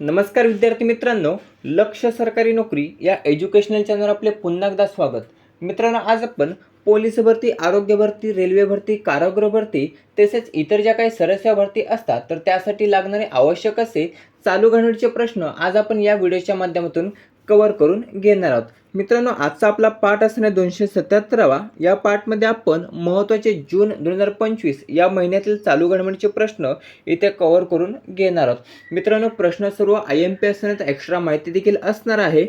नमस्कार विद्यार्थी मित्रांनो लक्ष सरकारी नोकरी या एज्युकेशनल चॅनलवर आपले पुन्हा एकदा स्वागत. मित्रांनो आज आपण पोलीस भरती आरोग्य भरती रेल्वे भरती कारागृह भरती तसेच इतर ज्या काही सरस्या भरती असतात तर त्यासाठी लागणारे आवश्यक असे चालू घडामोडीचे प्रश्न आज आपण या व्हिडिओच्या माध्यमातून कवर करून घेणार आहोत. मित्रांनो आजचा आपला पाठ असणे दोनशे सत्याहत्तरावा. या पाठमध्ये आपण महत्त्वाचे जून दोन हजार पंचवीस या महिन्यातील चालू घडामोडीचे प्रश्न इथे कव्हर करून घेणार आहोत. मित्रांनो प्रश्न सर्व आय एम पी असण्यात एक्स्ट्रा माहिती देखील असणार आहे.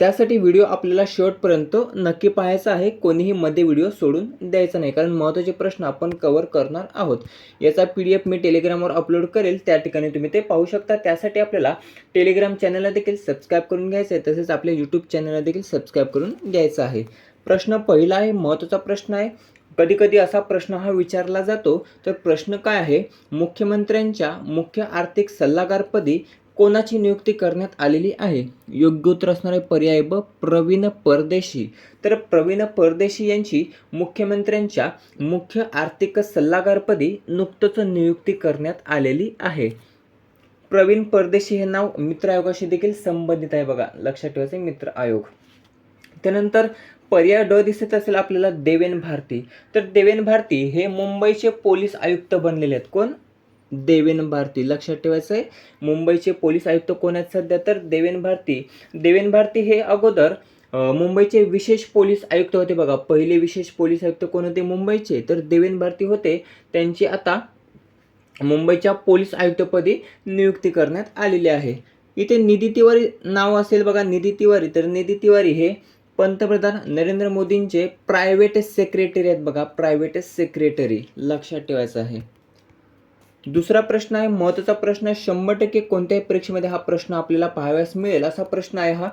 त्यासाठी व्हिडिओ आपल्याला शेवटपर्यंत नक्की पाहायचा आहे. कोणीही मध्ये व्हिडिओ सोडून द्यायचा नाही. कारण महत्त्वाचे प्रश्न आपण कव्हर करणार आहोत. याचा पी डी एफ मी टेलिग्रामवर अपलोड करेल. त्या ठिकाणी तुम्ही ते पाहू शकता. त्यासाठी आपल्याला टेलिग्राम चॅनलला देखील सबस्क्राईब करून घ्यायचं आहे. तसेच आपल्या यूट्यूब चॅनलला देखील सबस्क्राईब करून घ्यायचं आहे. प्रश्न पहिला आहे महत्त्वाचा प्रश्न आहे. कधी कधी असा प्रश्न हा विचारला जातो. तर प्रश्न काय आहे? मुख्यमंत्र्यांच्या मुख्य आर्थिक सल्लागारपदी कोणाची नियुक्ती करण्यात आलेली आहे? योग्य उत्तर असणारे पर्याय ब प्रवीण परदेशी. तर प्रवीण परदेशी यांची मुख्यमंत्र्यांच्या मुख्य आर्थिक सल्लागारपदी नुकतंच नियुक्ती करण्यात आलेली आहे. प्रवीण परदेशी हे नाव मित्र आयोगाशी देखील संबंधित आहे बघा. लक्षात ठेवायचे मित्र आयोग. त्यानंतर पर्याय ड दिसत असेल आपल्याला देवेन भारती. तर देवेन भारती हे मुंबईचे पोलीस आयुक्त बनलेले आहेत. कोण? देवेन भारती. लक्षात ठेवायचं आहे मुंबईचे पोलीस आयुक्त कोण आहेत सध्या तर? देवेन भारती. देवेन भारती हे अगोदर मुंबईचे विशेष पोलीस आयुक्त होते बघा. पहिले विशेष पोलीस आयुक्त कोण होते? मुंबईचे. तर देवेन भारती होते. त्यांची आता मुंबईच्या पोलीस आयुक्तपदी नियुक्ती करण्यात आलेली आहे. इथे निधी तिवारी नाव असेल बघा. निधी तिवारी. तर निधी तिवारी हे पंतप्रधान नरेंद्र मोदींचे प्रायव्हेट सेक्रेटरी आहेत बघा. प्रायव्हेट सेक्रेटरी लक्षात ठेवायचं आहे. दुसरा प्रश्न आहे महत्त्वाचा प्रश्न आहे शंभर टक्के कोणत्याही परीक्षेमध्ये हा प्रश्न आपल्याला पाहाव्यास मिळेल. असा प्रश्न आहे हा.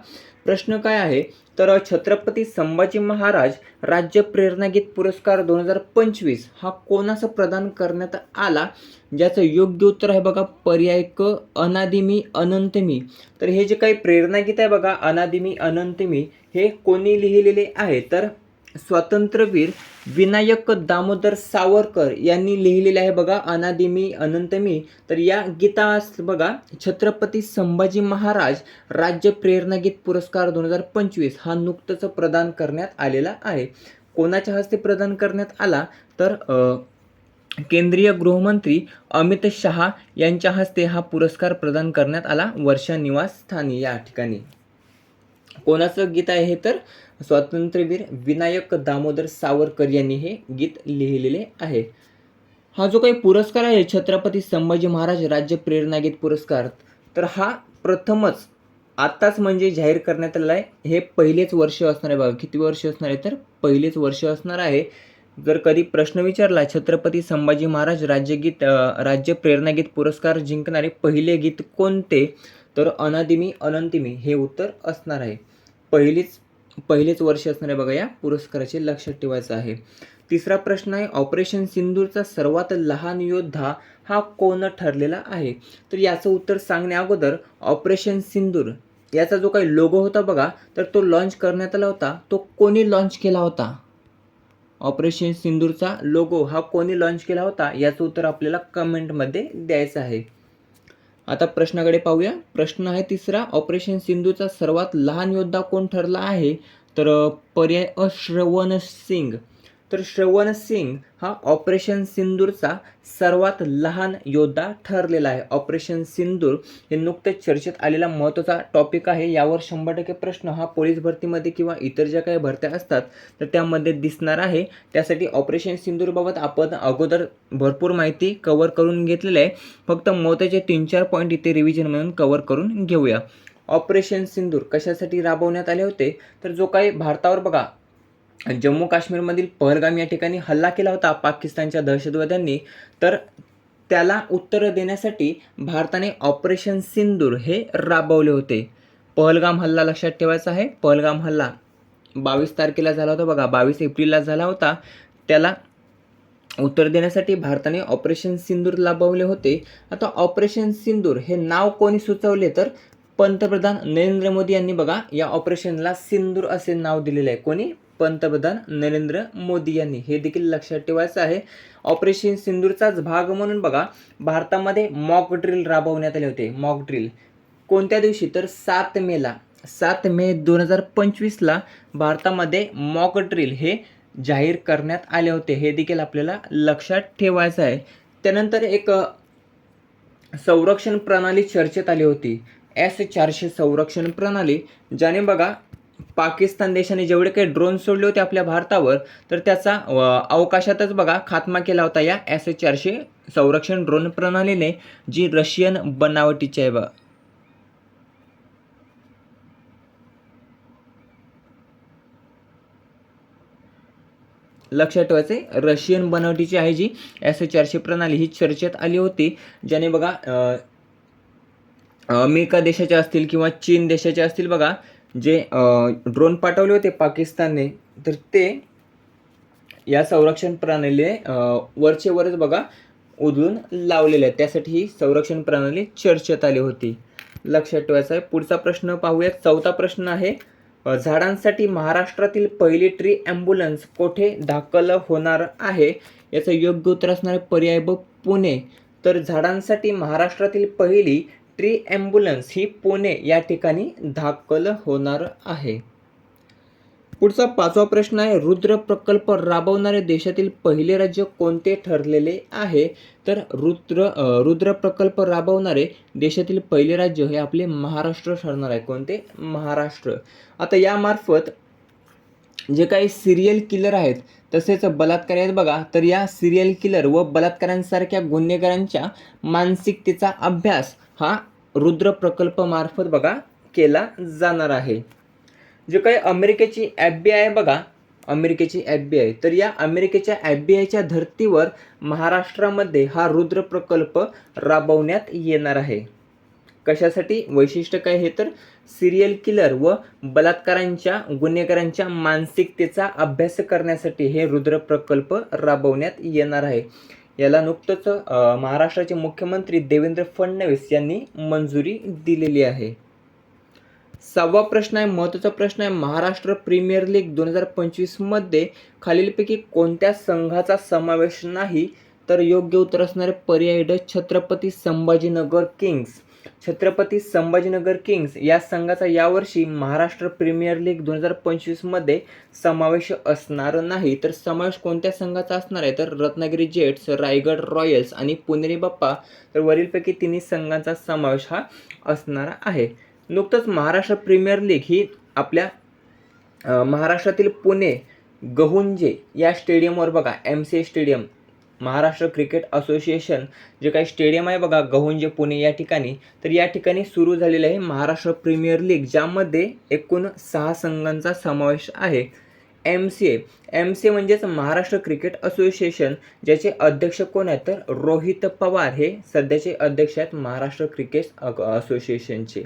प्रश्न काय आहे? तर छत्रपती संभाजी महाराज राज्य प्रेरणागीत पुरस्कार दोन हजार पंचवीस हा कोणाचा प्रदान करण्यात आला? ज्याचं योग्य उत्तर आहे बघा पर्याय क अनादिमी अनंतमी. तर हे जे काही प्रेरणागीत आहे बघा अनादिमी अनंतमी हे कोणी लिहिलेले आहे? तर स्वातंत्र्यवीर विनायक दामोदर सावरकर यांनी लिहिलेले आहे बघा अनादिमी अनंतमी. तर या गीतास बघा छत्रपती संभाजी महाराज राज्य प्रेरणा गीत पुरस्कार दोन हजार पंचवीस हा नुकतंच प्रदान करण्यात आलेला आहे. कोणाच्या हस्ते प्रदान करण्यात आला? तर अ, केंद्रीय गृहमंत्री अमित शहा यांच्या हस्ते हा पुरस्कार प्रदान करण्यात आला. वर्षा निवासस्थानी या ठिकाणी. कोणाचं गीत आहे हे तर स्वातंत्र्यवीर विनायक दामोदर सावरकर यांनी हे गीत लिहिलेले आहे. हा जो काही पुरस्कार आहे छत्रपती संभाजी महाराज राज्य प्रेरणा गीत पुरस्कार तर हा प्रथमच आत्ताच म्हणजे जाहीर करण्यात आलेला आहे. हे पहिलेच वर्ष असणार आहे बघा किती वर्ष असणार आहे तर पहिलेच वर्ष असणार आहे. जर कधी प्रश्न विचारला छत्रपती संभाजी महाराज राज्यगीत राज्य राज्य प्रेरणागीत पुरस्कार जिंकणारे पहिले गीत कोणते? तर अनादिमी अनंतिमी हे उत्तर असणार आहे. पहिलीच पहिलेच वर्ष असणार आहे बघा या पुरस्काराचे लक्षात ठेवायचं आहे. तिसरा प्रश्न आहे ऑपरेशन सिंदूरचा सर्वात लहान योद्धा हा कोण ठरलेला आहे? तर याचं उत्तर सांगण्या अगोदर ऑपरेशन सिंदूर. याचा जो काही लोगो होता बघा तर तो लॉन्च करण्यात आला होता. तो कोणी लॉन्च केला होता? ऑपरेशन सिंदूरचा लोगो हा कोणी लॉन्च केला होता? याचं उत्तर आपल्याला कमेंटमध्ये द्यायचं आहे. आता प्रश्नाकडे पाहूया. प्रश्न आहे तिसरा ऑपरेशन सिंधूचा सर्वात लहान योद्धा कोण ठरला आहे? तर पर्याय अश्रवण सिंग. तर श्रवण सिंग हा ऑपरेशन सिंदूरचा सर्वात लहान योद्धा ठरलेला आहे. ऑपरेशन सिंदूर हे नुकतेच चर्चेत आलेला महत्त्वाचा टॉपिक आहे. यावर शंभर टक्के प्रश्न हा पोलीस भरतीमध्ये किंवा इतर ज्या काही भरत्या असतात तर त्यामध्ये दिसणार आहे. त्यासाठी ऑपरेशन सिंदूरबाबत आपण अगोदर भरपूर माहिती कवर करून घेतलेली आहे. फक्त महत्त्वाचे तीन चार पॉईंट इथे रिव्हिजन म्हणून कवर करून घेऊया. ऑपरेशन सिंदूर कशासाठी राबवण्यात आले होते? तर जो काही भारतावर बघा जम्मू काश्मीरमधील पहलगाम या ठिकाणी हल्ला केला होता पाकिस्तानच्या दहशतवाद्यांनी तर त्याला उत्तर देण्यासाठी भारताने ऑपरेशन सिंदूर हे राबवले होते. पहलगाम हल्ला लक्षात ठेवायचा आहे. पहलगाम हल्ला बावीस तारखेला झाला होता बघा. बावीस एप्रिलला झाला होता. त्याला उत्तर देण्यासाठी भारताने ऑपरेशन सिंदूर राबवले होते. आता ऑपरेशन सिंदूर हे नाव कोणी सुचवले? तर पंतप्रधान नरेंद्र मोदी यांनी बघा या ऑपरेशनला सिंदूर असे नाव दिलेले आहे. कोणी? पंतप्रधान नरेंद्र मोदी यांनी. हे देखील लक्षात ठेवायचं आहे. ऑपरेशन सिंदूरचाच भाग म्हणून बघा भारतामध्ये मॉक ड्रिल राबवण्यात आले होते. मॉक ड्रिल कोणत्या दिवशी? तर सात मेला सात मे दोन हजार पंचवीसला भारतामध्ये मॉक ड्रिल हे जाहीर करण्यात आले होते. हे देखील आपल्याला लक्षात ठेवायचं आहे. त्यानंतर एक संरक्षण प्रणाली चर्चेत आली होती. एस चारशे संरक्षण प्रणाली ज्याने बघा पाकिस्तान देशाने जेवढे काही ड्रोन सोडले होते आपल्या भारतावर तर त्याचा अवकाशातच बघा खात्मा केला होता या एस चारशे संरक्षण ड्रोन प्रणालीने जी रशियन बनावटीची आहे बघा. लक्षात ठेवायचे रशियन बनावटीची आहे जी एस चारशे प्रणाली ही चर्चेत आली होती ज्याने बघा अमेरिका देशाच्या असतील किंवा चीन देशाचे असतील बघा जे ड्रोन पाठवले होते पाकिस्तानने तर ते या संरक्षण प्रणाली वरचे वरच बघा उधळून लावलेले आहेत. त्यासाठी ही संरक्षण प्रणाली चर्चेत आली होती. लक्षात ठेवायचं आहे पुढचा प्रश्न पाहूयात. चौथा प्रश्न आहे झाडांसाठी महाराष्ट्रातील पहिली ट्री ॲम्ब्युलन्स कोठे दाखल होणार आहे? याचं योग्य उत्तर असणारे पर्याय ब पुणे. तर झाडांसाठी महाराष्ट्रातील पहिली ट्री ॲम्ब्युलन्स ही पुणे या ठिकाणी दाखल होणार आहे. पुढचा पाचवा प्रश्न आहे रुद्र प्रकल्प राबवणारे देशातील पहिले राज्य कोणते ठरलेले आहे? तर रुद्र रुद्र प्रकल्प राबवणारे देशातील पहिले राज्य हे आपले महाराष्ट्र ठरणार आहे. कोणते? महाराष्ट्र. आता यामार्फत जे काही सिरियल किलर आहेत तसेच बलात्कारी आहेत बघा तर या सिरियल किलर व बलात्कारांसारख्या गुन्हेगारांच्या मानसिकतेचा अभ्यास हा रुद्र प्रकल्पमार्फत बघा केला जाणार आहे. जे काही अमेरिकेची एफ बी आय आहे बघा अमेरिकेची एफ बी आय तर या अमेरिकेच्या एफ बी आयच्या धर्तीवर महाराष्ट्रामध्ये हा रुद्र प्रकल्प राबवण्यात येणार आहे. कशासाठी? वैशिष्ट्य काय हे तर सिरियल किलर व बलात्कारांच्या गुन्हेगारांच्या मानसिकतेचा अभ्यास करण्यासाठी हे रुद्र प्रकल्प राबवण्यात येणार आहे. याला नुकतंच महाराष्ट्राचे मुख्यमंत्री देवेंद्र फडणवीस यांनी मंजुरी दिलेली आहे. सहावा प्रश्न आहे महत्त्वाचा प्रश्न आहे महाराष्ट्र प्रीमियर लीग दोन हजार पंचवीसमध्ये खालीलपैकी कोणत्या संघाचा समावेश नाही तर योग्य उत्तर असणारे पर्याय ड छत्रपती संभाजीनगर किंग्स. छत्रपती संभाजीनगर किंग्स या संघाचा यावर्षी महाराष्ट्र प्रीमियर लीग दोन हजार पंचवीसमध्ये समावेश असणार नाही. तर समावेश कोणत्या संघाचा असणार आहे? तर रत्नागिरी जेट्स रायगड रॉयल्स आणि पुणेरी बाप्पा. तर वरीलपैकी तिन्ही संघांचा समावेश हा असणार आहे. नुकतंच महाराष्ट्र प्रीमियर लीग ही आपल्या महाराष्ट्रातील पुणे गहुंजे या स्टेडियमवर बघा M C stadium. Maharashtra cricket association जे काही स्टेडियम आहे बघा गहुंजे पुणे या ठिकाणी तर या ठिकाणी सुरू झालेलं आहे महाराष्ट्र प्रीमियर लीग ज्यामध्ये एकूण सहा संघांचा समावेश आहे. M C A M C A म्हणजेच महाराष्ट्र क्रिकेट असोसिएशन ज्याचे अध्यक्ष कोण आहेत तर रोहित पवार हे सध्याचे अध्यक्ष आहेत महाराष्ट्र क्रिकेट अ- असोसिएशनचे.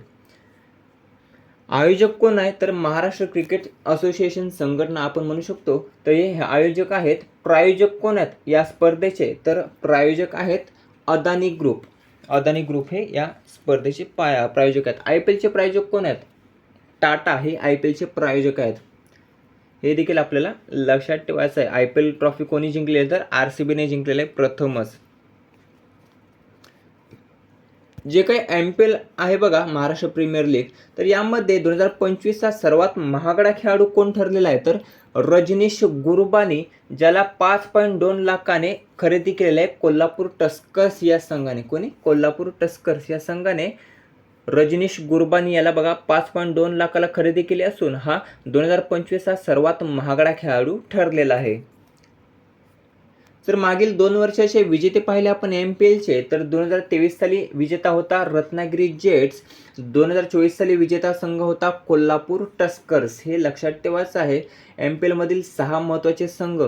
आयोजक कोण आहे तर महाराष्ट्र क्रिकेट असोसिएशन संघटना आपण म्हणू शकतो. तर हे आयोजक आहेत. प्रायोजक कोण आहेत? या स्पर्धेचे. तर प्रायोजक आहेत अदानी ग्रुप. अदानी ग्रुप हे या स्पर्धेचे पाया प्रायोजक आहेत. आय पी एलचे प्रायोजक कोण आहेत? टाटा हे आय पी एलचे प्रायोजक आहेत. हे देखील आपल्याला लक्षात ठेवायचं आहे. आय पी एल ट्रॉफी कोणी जिंकली आहे? तर आर सी बीने जिंकलेलं आहे प्रथमच. जे काही एम पी एल आहे बघा महाराष्ट्र प्रीमियर लीग तर यामध्ये दोन हजार पंचवीसचा सर्वात महागडा खेळाडू कोण ठरलेला आहे? तर रजनीश गुरुबानी ज्याला पाच पॉईंट दोन लाखाने खरेदी केलेलं आहे कोल्हापूर टस्कर्स या संघाने. कोणी? कोल्हापूर टस्कर्स या संघाने रजनीश गुरबानी याला बघा पाच पॉईंट दोन लाखाला खरेदी केली असून हा दोन हजार पंचवीसचा सर्वात महागडा खेळाडू ठरलेला आहे. तर मागील दोन वर्षाचे विजेते पाहिले आपण एम पी एलचे तर दोन हजार तेवीस साली विजेता होता रत्नागिरी जेट्स दोन हजार चोवीस साली विजेता संघ होता कोल्हापूर टस्कर्स हे लक्षात ठेवायचं आहे एम पी एलमधील सहा महत्त्वाचे संघ.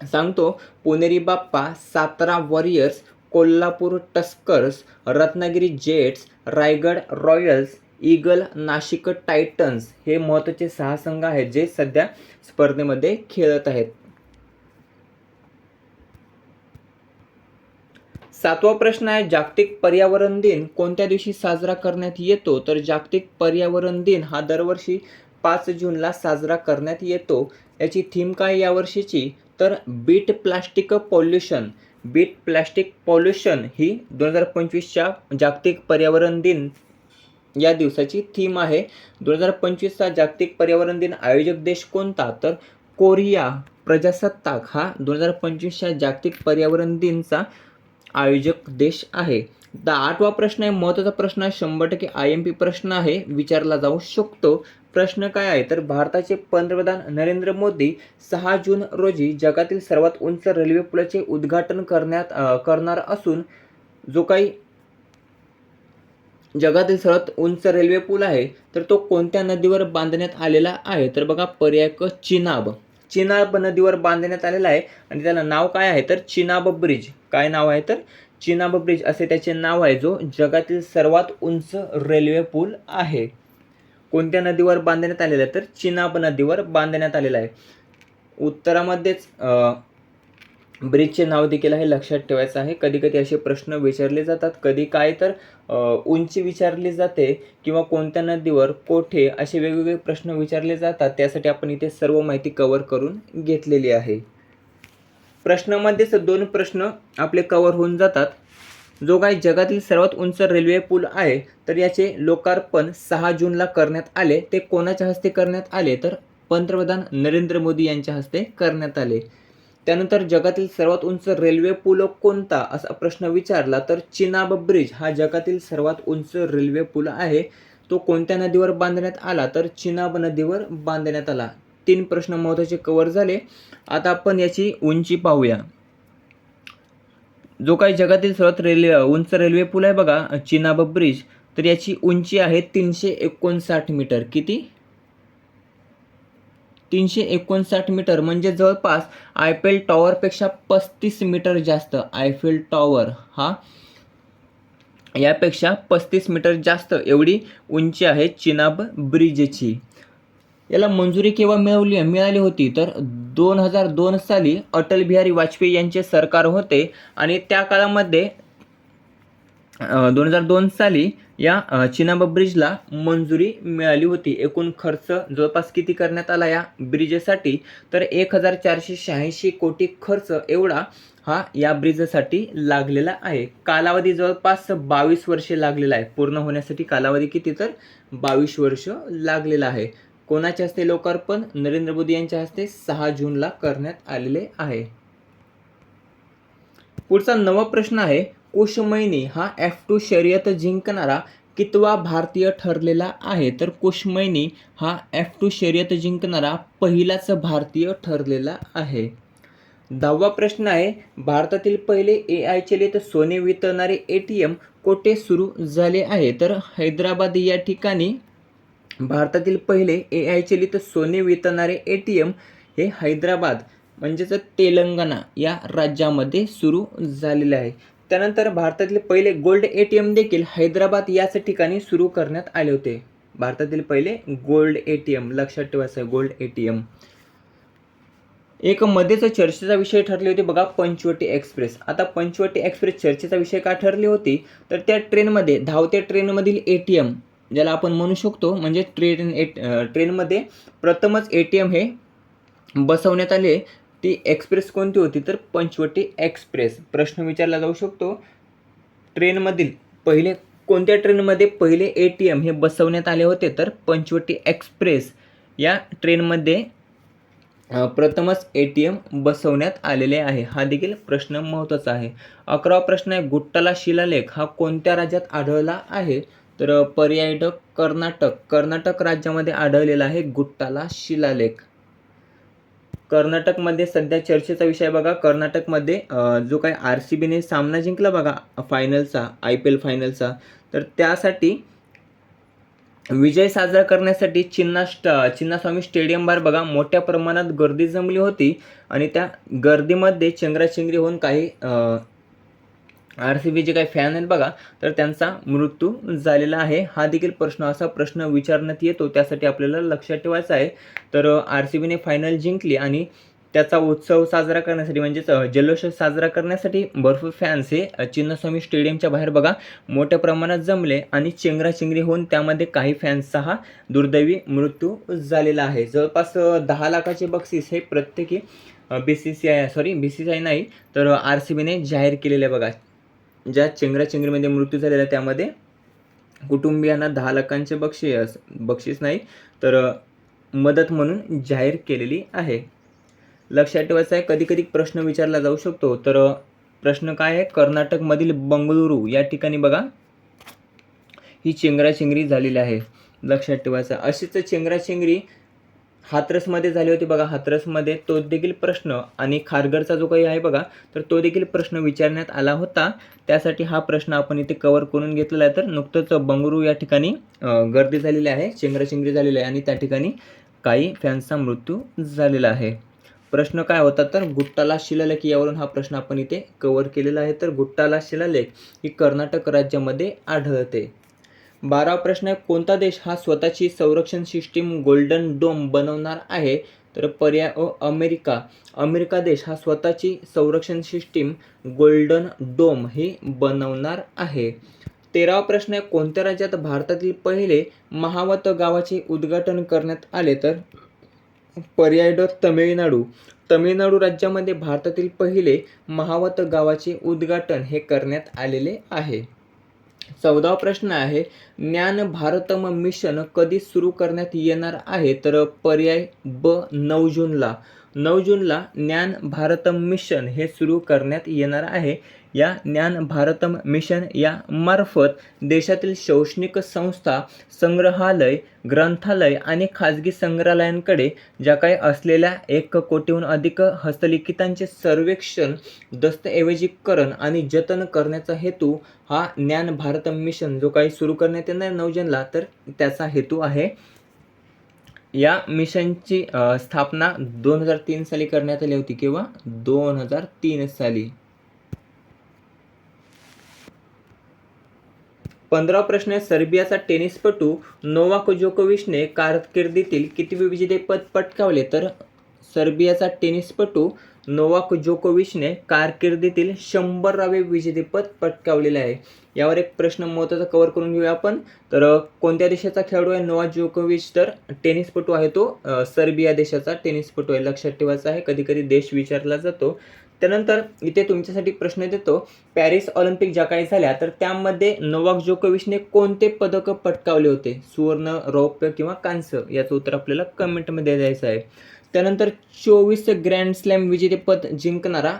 सांगतो Puneri Bappa Satara warriors Kolhapur tuskers Ratnagiri jets Raigad royals eagle Nashik titans. हे महत्त्वाचे सहा संघ आहेत जे सध्या स्पर्धेमध्ये खेळत आहेत. सातवा प्रश्न आहे जागतिक पर्यावरण दिन कोणत्या दिवशी साजरा करण्यात येतो? तर जागतिक पर्यावरण दिन हा दरवर्षी पाच जूनला साजरा करण्यात येतो. याची थीम काय यावर्षीची तर beat plastic pollution. Beat plastic pollution ही दोन हजार पंचवीसच्या जागतिक पर्यावरण दिन या दिवसाची थीम आहे. दोन हजार पंचवीसचा जागतिक पर्यावरण दिन आयोजक देश कोणता? तर कोरिया प्रजासत्ताक हा दोन हजार पंचवीसच्या जागतिक पर्यावरण दिनचा आयोजक देश आहे. आता आठवा प्रश्न आहे महत्त्वाचा प्रश्न आहे शंभर टक्के आय एम पी प्रश्न आहे विचारला जाऊ शकतो. प्रश्न काय आहे? तर भारताचे पंतप्रधान नरेंद्र मोदी सहा जून रोजी जगातील सर्वात उंच रेल्वे पुलाचे उद्घाटन करण्यात करणार असून जो काही जगातील सर्वात उंच रेल्वे पूल आहे तर तो कोणत्या नदीवर बांधण्यात आलेला आहे? तर बघा पर्याय क चिनाब. चिनाब नदीवर बांधण्यात आलेला आहे. आणि त्याला नाव काय आहे? तर चिनाब ब्रिज. काय नाव आहे? तर चिनाब ब्रिज असे त्याचे नाव आहे जो जगातील सर्वात उंच रेल्वे पूल आहे. कोणत्या नदीवर बांधण्यात आलेला आहे? तर चिनाब नदीवर बांधण्यात आलेला आहे. उत्तरामध्येच ब्रिजचे नाव देखील आहे लक्षात ठेवायचं आहे. कधी कधी असे प्रश्न विचारले जातात. कधी काय तर उंची विचारली जाते किंवा कोणत्या नदीवर कोठे असे वेगवेगळे प्रश्न विचारले जातात. त्यासाठी आपण इथे सर्व माहिती कवर करून घेतलेली आहे. प्रश्नामध्येच दोन प्रश्न आपले कवर होऊन जातात. जो काही जगातील सर्वात उंच रेल्वे पूल आहे तर याचे लोकार्पण सहा जूनला करण्यात आले. ते कोणाच्या हस्ते करण्यात आले? तर पंतप्रधान नरेंद्र मोदी यांच्या हस्ते करण्यात आले. त्यानंतर जगातील सर्वात उंच रेल्वे पूल कोणता? असा प्रश्न विचारला तर चिनाब ब्रिज हा जगातील सर्वात उंच रेल्वे पूल आहे. तो कोणत्या नदीवर बांधण्यात आला? तर चिनाब नदीवर बांधण्यात आला. तीन प्रश्न महत्त्वाचे कव्हर झाले. आता आपण याची उंची पाहूया. जो काही जगातील सर्वात रेल्वे उंच रेल्वे पूल आहे बघा चिनाब ब्रिज तर याची उंची आहे तीनशे एकोणसाठ मीटर. किती? तीनशे एकोणसाठ मीटर म्हणजे जवळपास आयफेल टॉवरपेक्षा पस्तीस मीटर जास्त. आयफेल टॉवर हा? यापेक्षा पस्तीस मीटर जास्त. एवढी उंची आहे चिनाब ब्रिजची. याला मंजुरी केव्हा मिळवली मिळाली होती? तर दोन हजार दोन साली अटल बिहारी वाजपेयी यांचे सरकार होते आणि त्या काळामध्ये दोन हजार दोन साली या चिनाबा ब्रिजला मंजुरी मिळाली होती. एकूण खर्च जवळपास किती करण्यात आला या ब्रिजसाठी? तर एक हजार चारशे शहाऐंशी कोटी खर्च एवढा हा या ब्रिजसाठी लागलेला आहे. कालावधी जवळपास बावीस वर्षे लागलेला आहे. पूर्ण होण्यासाठी कालावधी किती? तर बावीस वर्ष लागलेला आहे. कोणाच्या हस्ते लोकार्पण? नरेंद्र मोदी यांच्या हस्ते सहा जूनला करण्यात आलेले आहे. पुढचा नवा प्रश्न आहे कुशमैनी हा एफ टू शर्यत जिंकणारा कितवा भारतीय ठरलेला आहे. तर कुशमैनी हा एफ टू शर्यत जिंकणारा पहिलाच भारतीय ठरलेला आहे. दहावा प्रश्न आहे भारतातील पहिले ए आय चलित सोने वितरणारे ए टी एम कोठे सुरू झाले आहे? तर हैदराबाद या ठिकाणी भारतातील पहिले ए आय चलित सोने वितरणारे ए टी एम हे हैदराबाद म्हणजेच तेलंगणा या राज्यामध्ये सुरू झालेले आहे. त्यानंतर भारतातील पहिले गोल्ड ए टी एम देखील हैदराबाद याच ठिकाणी सुरू करण्यात आले होते. भारतातील पहिले गोल्ड ए टी एम लक्षात ठेवायचं आहे गोल्ड ए टी एम. एक मध्येच चर्चेचा विषय ठरली होती बघा पंचवटी एक्सप्रेस. आता पंचवटी एक्सप्रेस चर्चेचा विषय का ठरली होती? तर त्या ट्रेनमध्ये धावत्या ट्रेनमधील ए टी एम ज्याला आपण म्हणू शकतो म्हणजे ट्रेन ए ट्रेनमध्ये प्रथमच ए टी एम हे बसवण्यात आले. ती एक्सप्रेस कोणती होती तर पंचवटी एक्सप्रेस. प्रश्न विचारला जाऊ शकतो. ट्रेनमधील पहिले कोणत्या ट्रेनमध्ये पहिले ए टी एम हे बसवण्यात आले होते तर पंचवटी एक्सप्रेस या ट्रेनमध्ये प्रथमच ए टी एम बसवण्यात आलेले आहे. हा देखील प्रश्न महत्त्वाचा आहे. अकरावा प्रश्न आहे गुट्टाला शिलालेख हा कोणत्या राज्यात आढळला आहे? तर पर्याय ड कर्नाटक. कर्नाटक राज्यामध्ये आढळलेला आहे गुट्टाला शिलालेख. कर्नाटकमध्ये सध्या चर्चेचा विषय बघा. कर्नाटकमध्ये जो काही आर सी बीने सामना जिंकला बघा फायनलचा आय पी एल फायनलचा तर त्यासाठी विजय साजरा करण्यासाठी चिन्ना स्ट चिन्नास्वामी स्टेडियमवर बघा मोठ्या प्रमाणात गर्दी जमली होती आणि त्या गर्दीमध्ये चेंगराचेंगरी होऊन काही आर सी बीचे काही फॅन आहेत बघा तर त्यांचा मृत्यू झालेला आहे. हा देखील प्रश्न असा प्रश्न विचारण्यात येतो त्यासाठी आपल्याला लक्षात ठेवायचा आहे. तर आर सी बीने फायनल जिंकली आणि त्याचा उत्सव साजरा करण्यासाठी म्हणजेच जल्लोष साजरा करण्यासाठी भरपूर फॅन्स हे चिन्नस्वामी स्टेडियमच्या बाहेर बघा मोठ्या प्रमाणात जमले आणि चेंगराचेंगरी होऊन त्यामध्ये काही फॅन्सचा हा दुर्दैवी मृत्यू झालेला आहे. जवळपास दहा लाखाचे बक्षीस हे प्रत्येकी B C C I sorry B C C I नाही तर आर सी बीने जाहीर केलेले बघा. ज्या चेंगराचेंगरीमध्ये मृत्यू झालेला त्यामध्ये कुटुंबियांना दहा लाखांचे बक्षीस बक्षीस नाही तर मदत म्हणून जाहीर केलेली आहे. लक्षात ठेवायचं आहे कधी कधी प्रश्न विचारला जाऊ शकतो तर प्रश्न काय आहे? कर्नाटकमधील बंगळुरू या ठिकाणी बघा. ही चेंगराचेंगरी झालेली आहे. लक्षात ठेवायचं अशीच चेंगराचेंगरी हाथरसमध्ये झाली होती बघा. हाथरसमध्ये तो देखील प्रश्न आणि खारघरचा जो काही आहे बघा तर तो देखील प्रश्न विचारण्यात आला होता. त्यासाठी हा प्रश्न आपण इथे कवर करून घेतलेला आहे. तर नुकतंच बंगळुरू या ठिकाणी गर्दी झालेली आहे. चेंगराचेंगरी झालेली आहे आणि त्या ठिकाणी काही फॅन्सचा मृत्यू झालेला आहे. प्रश्न काय होता तर गुट्टाला शिलालेख यावरून हा प्रश्न आपण इथे कव्हर केलेला आहे. तर गुट्टाला शिलालेख ही कर्नाटक राज्यामध्ये आढळते. बारावा प्रश्न आहे कोणता देश हा स्वतःची संरक्षण सिस्टीम गोल्डन डोम बनवणार आहे? तर पर्याय अ अमेरिका. अमेरिका देश हा स्वतःची संरक्षण सिस्टीम गोल्डन डोम ही बनवणार आहे. तेरावा प्रश्न आहे कोणत्या राज्यात भारतातील पहिले महावत गावाचे उद्घाटन करण्यात आले? तर पर्याय डॉ तमिळनाडू. तमिळनाडू राज्यामध्ये भारतातील पहिले महावत गावाचे उद्घाटन हे करण्यात आलेले आहे. चौदावा प्रश्न आहे. ज्ञान भारतम मिशन कधी सुरू करण्यात येणार आहे? तर पर्याय ब नऊ जूनला. नऊ जूनला ज्ञान भारतम मिशन हे सुरू करण्यात येणार आहे. या ज्ञान भारतम मिशन या मार्फत देशातील शैक्षणिक संस्था संग्रहालय ग्रंथालय आणि खाजगी संग्रहालयांकडे ज्या काही असलेल्या एक कोटीहून अधिक हस्तलिखितांचे सर्वेक्षण दस्तऐवजीकरण आणि जतन करण्याचा हेतू हा ज्ञान भारतम मिशन जो काही सुरू करण्यात येणार नवजनला नऊ जूनला तर त्याचा हेतू आहे. या मिशनची स्थापना दोन हजार तीन साली करण्यात आली होती किंवा दोन हजार तीन साली. पंधरा प्रश्न आहे सर्बियाचा टेनिसपटू नोवाक जोकोविचने कारकिर्दीतील किती विजेतेपद पटकावले? तर सर्बियाचा टेनिसपटू नोवाक जोकोविचने कारकिर्दीतील शंभरावे विजेतेपद पटकावलेले आहे. यावर एक प्रश्न महत्त्वाचा कव्हर करून घेऊया आपण. तर कोणत्या देशाचा खेळाडू आहे नोवाक जोकोविच? तर टेनिसपटू आहे तो सर्बिया देशाचा टेनिसपटू आहे. लक्षात ठेवायचा आहे कधीकधी देश विचारला जातो त्यानंतर इथे तुमच्यासाठी प्रश्न देतो पॅरिस ऑलिम्पिक ज्या काही झाल्या तर त्यामध्ये नोवाक जोकोविचने कोणते पदक पटकावले होते? सुवर्ण रौप्य किंवा कांस्य? याचं उत्तर आपल्याला कमेंटमध्ये द्यायचं आहे. त्यानंतर चोवीस ग्रँड स्लॅम विजेतेपद जिंकणारा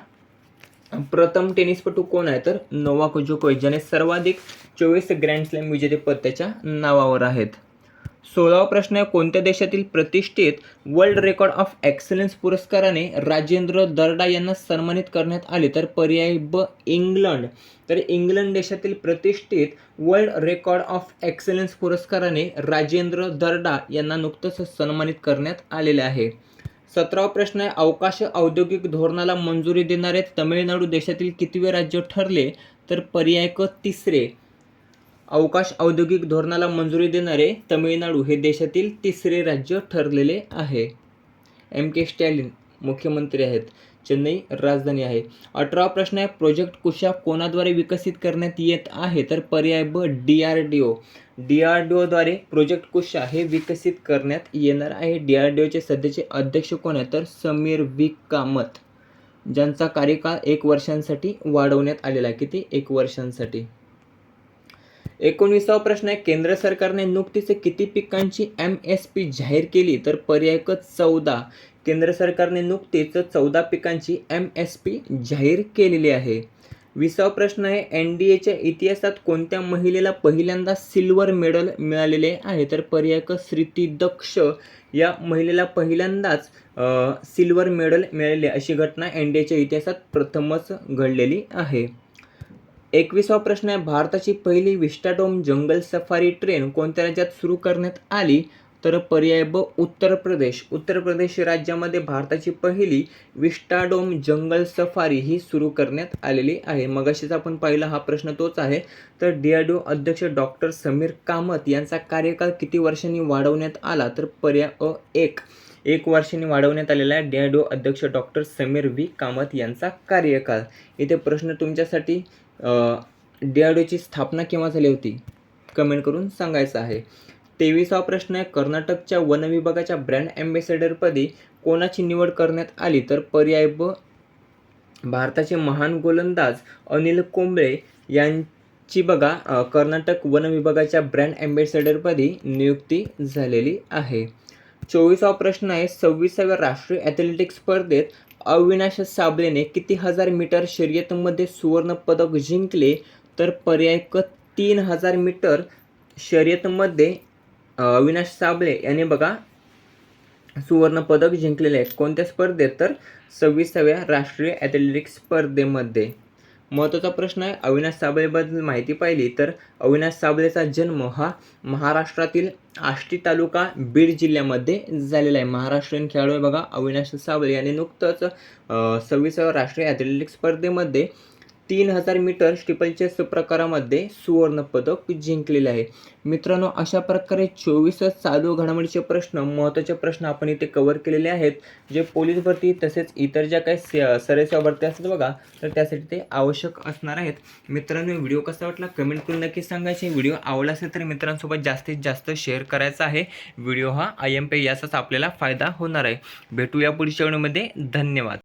प्रथम टेनिसपटू कोण आहे? तर नोवाक जोकोविच ज्याने सर्वाधिक चोवीस ग्रँड स्लॅम विजेतेपद त्याच्या नावावर आहेत. सोळावा प्रश्न आहे कोणत्या देशातील प्रतिष्ठित वर्ल्ड रेकॉर्ड ऑफ एक्सलन्स पुरस्काराने राजेंद्र दर्डा यांना सन्मानित करण्यात आले? तर पर्याय ब इंग्लंड. तर इंग्लंड देशातील प्रतिष्ठित वर्ल्ड रेकॉर्ड ऑफ एक्सलन्स पुरस्काराने राजेंद्र दर्डा यांना नुकतंच सन्मानित करण्यात आलेले आहे. सतरावा प्रश्न आहे अवकाश औद्योगिक धोरणाला मंजुरी देणारे तमिळनाडू देशातील कितवे राज्य ठरले? तर पर्याय क तिसरे. अवकाश औद्योगिक धोरणाला मंजुरी देणारे तमिळनाडू हे देशातील तिसरे राज्य ठरलेले आहे. एम के स्टॅलिन मुख्यमंत्री आहेत. चेन्नई राजधानी आहे. अठरा प्रश्न आहे प्रोजेक्ट कुशा कोणाद्वारे विकसित करण्यात येत आहे? तर पर्याय ब D R D O. D R D ओद्वारे project Kusha हे विकसित करण्यात येणार आहे. डी आर डी ओचे सध्याचे अध्यक्ष कोण आहेत? तर समीर वी कामत ज्यांचा कार्यकाळ एक वर्षांसाठी वाढवण्यात आलेला आहे. किती? एक वर्षांसाठी. एकोणविसावा प्रश्न आहे केंद्र सरकारने नुकतीच किती पिकांची एम एस पी जाहीर केली? तर पर्याय चौदा. केंद्र सरकारने नुकतीच चौदा पिकांची एम एस पी जाहीर केलेली आहे. विसावा प्रश्न आहे एन डी एच्या इतिहासात कोणत्या महिलेला पहिल्यांदा सिल्वर मेडल मिळालेले आहे? तर पर्याय श्रीती दक्ष या महिलेला पहिल्यांदाच सिल्वर मेडल मिळालेले अशी घटना एन डी एच्या इतिहासात प्रथमच घडलेली आहे. एकविसावा प्रश्न आहे भारताची पहिली विस्टाडोम जंगल सफारी ट्रेन कोणत्या राज्यात सुरू करण्यात आली? तर पर्याय ब उत्तर प्रदेश. उत्तर प्रदेश राज्यामध्ये भारताची पहिली विस्टाडोम जंगल सफारी ही सुरू करण्यात आलेली आहे. मगाशीच आपण पाहिला हा प्रश्न तोच आहे. तर डी आर डी अध्यक्ष डॉक्टर समीर कामत यांचा कार्यकाळ किती वर्षांनी वाढवण्यात आला? तर पर्याय अ एक. एक वर्षांनी वाढवण्यात आलेला आहे डीआरडीओ अध्यक्ष डॉक्टर समीर व्ही. कामत यांचा कार्यकाळ इथे प्रश्न तुमच्यासाठी. डीआरडीओची स्थापना केव्हा झाली होती? कमेंट करून सांगायचं आहे. तेवीसावा प्रश्न आहे कर्नाटकच्या वन विभागाच्या ब्रँड ॲम्बेसेडरपदी कोणाची निवड करण्यात आली? तर पर्याय ब भारताचे महान गोलंदाज अनिल कोंबळे यांची बघा कर्नाटक वन विभागाच्या ब्रँड ॲम्बेसेडरपदी नियुक्ती झालेली आहे. चोवीसावा प्रश्न आहे सव्वीसाव्या राष्ट्रीय ॲथलेटिक्स स्पर्धेत अविनाश साबळेने किती हजार मीटर शर्यतमध्ये सुवर्णपदक जिंकले तर पर्याय क तीन हजार मीटर शर्यतमध्ये अविनाश साबळे यांनी बघा सुवर्णपदक जिंकलेले आहे कोणत्या स्पर्धेत? तर सव्वीसाव्या राष्ट्रीय ॲथलेटिक्स स्पर्धेमध्ये. महत्त्वाचा प्रश्न आहे. अविनाश साबळेबद्दल माहिती पाहिली तर अविनाश साबळेचा जन्म हा महाराष्ट्रातील आष्टी तालुका बीड जिल्ह्यामध्ये झालेला आहे. महाराष्ट्रीयन खेळाडू आहे बघा. अविनाश साबळे यांनी नुकतंच सव्वीसाव्या राष्ट्रीय ॲथलेटिक्स स्पर्धेमध्ये तीन हजार मीटर स्टिपलचेस प्रकारामध्ये सुवर्णपदक जिंकलेले आहे. मित्रांनो अशा प्रकारे चोवीसच चालू घडामोडीचे प्रश्न महत्त्वाचे प्रश्न आपण इथे कव्हर केलेले आहेत. जे पोलीस भरती तसेच इतर ज्या काही से- भरती असतात बघा तर त्यासाठी ते आवश्यक असणार आहेत. मित्रांनो व्हिडिओ कसा वाटला कमेंट करून नक्की सांगायचे व्हिडिओ आवडला असेल तर मित्रांसोबत जास्तीत जास्त शेअर करायचा आहे. व्हिडिओ हा आय एम पे याचाच आपल्याला फायदा होणार आहे. भेटूया पुढच्या व्हिडिओमध्ये. धन्यवाद.